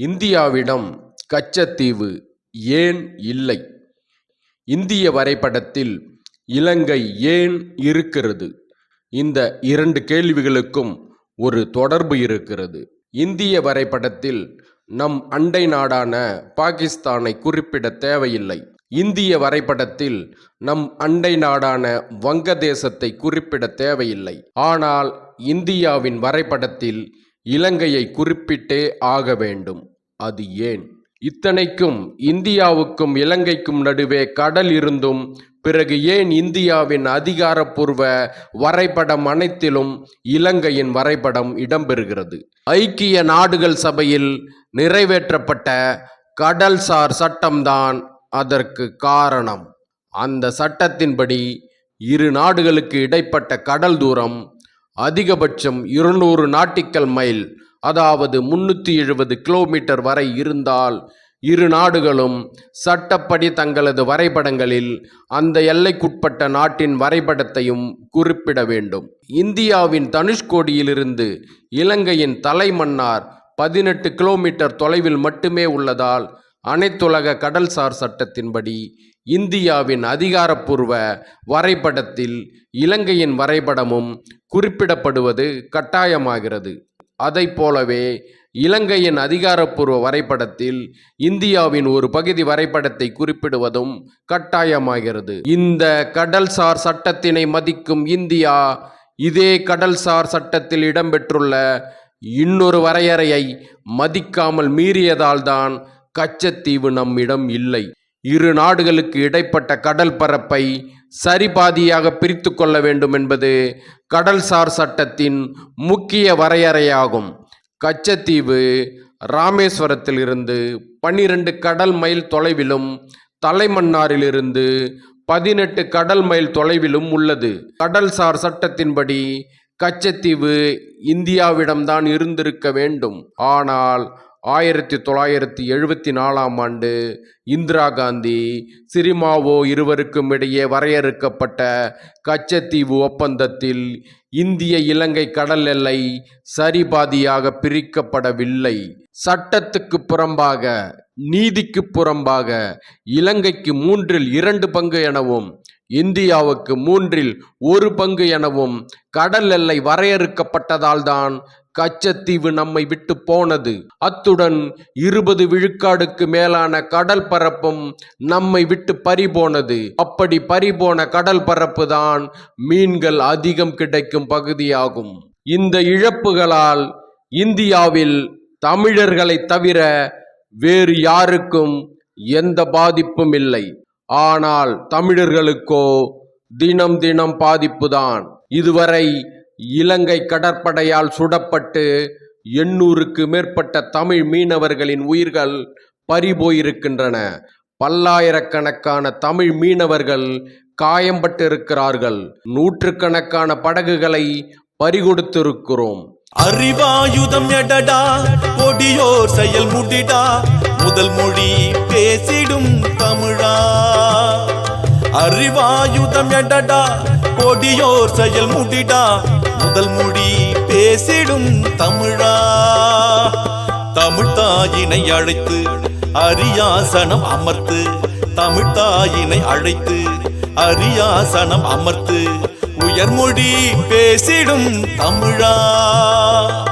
இந்தியாவிடம் கச்சத்தீவு ஏன் இல்லை? இந்திய வரைபடத்தில் இலங்கை ஏன் இருக்கிறது? இந்த இரண்டு கேள்விகளுக்கும் ஒரு தொடர்பு இருக்கிறது. இந்திய வரைபடத்தில் நம் அண்டை நாடான பாகிஸ்தானை குறிப்பிட தேவையில்லை. இந்திய வரைபடத்தில் நம் அண்டை நாடான வங்கதேசத்தை குறிப்பிட தேவையில்லை. ஆனால் இந்தியாவின் வரைபடத்தில் இலங்கையை குறிப்பிட்டே ஆக வேண்டும். அது ஏன்? இத்தனைக்கும் இந்தியாவுக்கும் இலங்கைக்கும் நடுவே கடல் இருந்தும் பிறகு ஏன் இந்தியாவின் அதிகாரப்பூர்வ வரைபடம் அனைத்திலும் இலங்கையின் வரைபடம் இடம்பெறுகிறது? ஐக்கிய நாடுகள் சபையில் நிறைவேற்றப்பட்ட கடல்சார் சட்டம்தான் அதற்கு காரணம். அந்த சட்டத்தின்படி இரு நாடுகளுக்கு இடைப்பட்ட கடல் தூரம் அதிகபட்சம் இருநூறு நாட்டிக்கல் மைல் அதாவது முன்னூற்றி எழுபது கிலோமீட்டர் வரை இருந்தால் இரு நாடுகளும் சட்டப்படி தங்களது வரைபடங்களில் அந்த எல்லைக்குட்பட்ட நாட்டின் வரைபடத்தையும் குறிப்பிட வேண்டும். இந்தியாவின் தனுஷ்கோடியிலிருந்து இலங்கையின் தலைமன்னார் பதினெட்டு கிலோமீட்டர் தொலைவில் மட்டுமே உள்ளதால் அனைத்துலக கடல்சார் சட்டத்தின்படி இந்தியாவின் அதிகாரப்பூர்வ வரைபடத்தில் இலங்கையின் வரைபடமும் குறிப்பிடப்படுவது கட்டாயமாகிறது. அதைப் போலவே இலங்கையின் அதிகாரப்பூர்வ வரைபடத்தில் இந்தியாவின் ஒரு பகுதி வரைபடத்தை குறிப்பிடுவதும் கட்டாயமாகிறது. இந்த கடல்சார் சட்டத்தினை மதிக்கும் இந்தியா இதே கடல்சார் சட்டத்தில் இடம்பெற்றுள்ள இன்னொரு வரையறையை மதிக்காமல் மீறியதால்தான் கச்சத்தீவு நம்மிடம் இல்லை. இரு நாடுகளுக்கு இடைப்பட்ட கடல் பரப்பை சரிபாதியாக பிரித்து கொள்ள வேண்டும் என்பது கடல்சார் சட்டத்தின் முக்கிய வரையறையாகும். கச்சத்தீவு ராமேஸ்வரத்திலிருந்து பன்னிரண்டு கடல் மைல் தொலைவிலும் தலைமன்னாரிலிருந்து பதினெட்டு கடல் மைல் தொலைவிலும் உள்ளது. கடல்சார் சட்டத்தின்படி கச்சத்தீவு இந்தியாவிடம்தான் இருந்திருக்க வேண்டும். ஆனால் ஆயிரத்தி தொள்ளாயிரத்தி எழுபத்தி நாலாம் ஆண்டு இந்திரா காந்தி சிரிமாவோ இருவருக்கும் இடையே வரையறுக்கப்பட்ட கச்சத்தீவு ஒப்பந்தத்தில் இந்திய இலங்கை கடல் எல்லை சரிபாதியாக பிரிக்கப்படவில்லை. சட்டத்துக்கு புறம்பாக நீதிக்கு புறம்பாக இலங்கைக்கு மூன்றில் இரண்டு பங்கு எனவும் இந்தியாவுக்கு மூன்றில் ஒரு பங்கு எனவும் கடல் எல்லை வரையறுக்கப்பட்டதால்தான் கச்சத்தீவு நம்மை விட்டு போனது. அத்துடன் இருபது விழுக்காடுக்கு மேலான கடல் பரப்பும் நம்மை விட்டு பறிபோனது. அப்படி பறிபோன கடல் பரப்பு தான் மீன்கள் அதிகம் கிடைக்கும் பகுதியாகும். இந்த இழப்புகளால் இந்தியாவில் தமிழர்களை தவிர வேறு யாருக்கும் எந்த பாதிப்பும் இல்லை. ஆனால் தமிழர்களுக்கோ தினம் தினம் பாதிப்புதான். இதுவரை இலங்கை கடற்படையால் சுடப்பட்டு எண்ணூறுக்கு மேற்பட்ட தமிழ் மீனவர்களின் உயிர்கள் பறிபோயிருக்கின்றன. பல்லாயிரக்கணக்கான தமிழ் மீனவர்கள் காயம்பட்டிருக்கிறார்கள். நூற்றுக்கணக்கான படகுகளை பறிகொடுத்திருக்கிறோம். அறிவாயுதம் எடடா. முதியோர் செயல் முடிடா. முதல் மொழி பேசிடும் தமிழா. அறிவாயுதம் எடடா கொடியோர் செயல் முடிடா. முதல் மொழி பேசிடும் தமிழா. தமிழ்தாயினை அழைத்து அரியாசனம் அமர்த்து. தமிழ்தாயினை அழைத்து அரியாசனம் அமர்த்து. உயர்மொழி பேசிடும் தமிழா.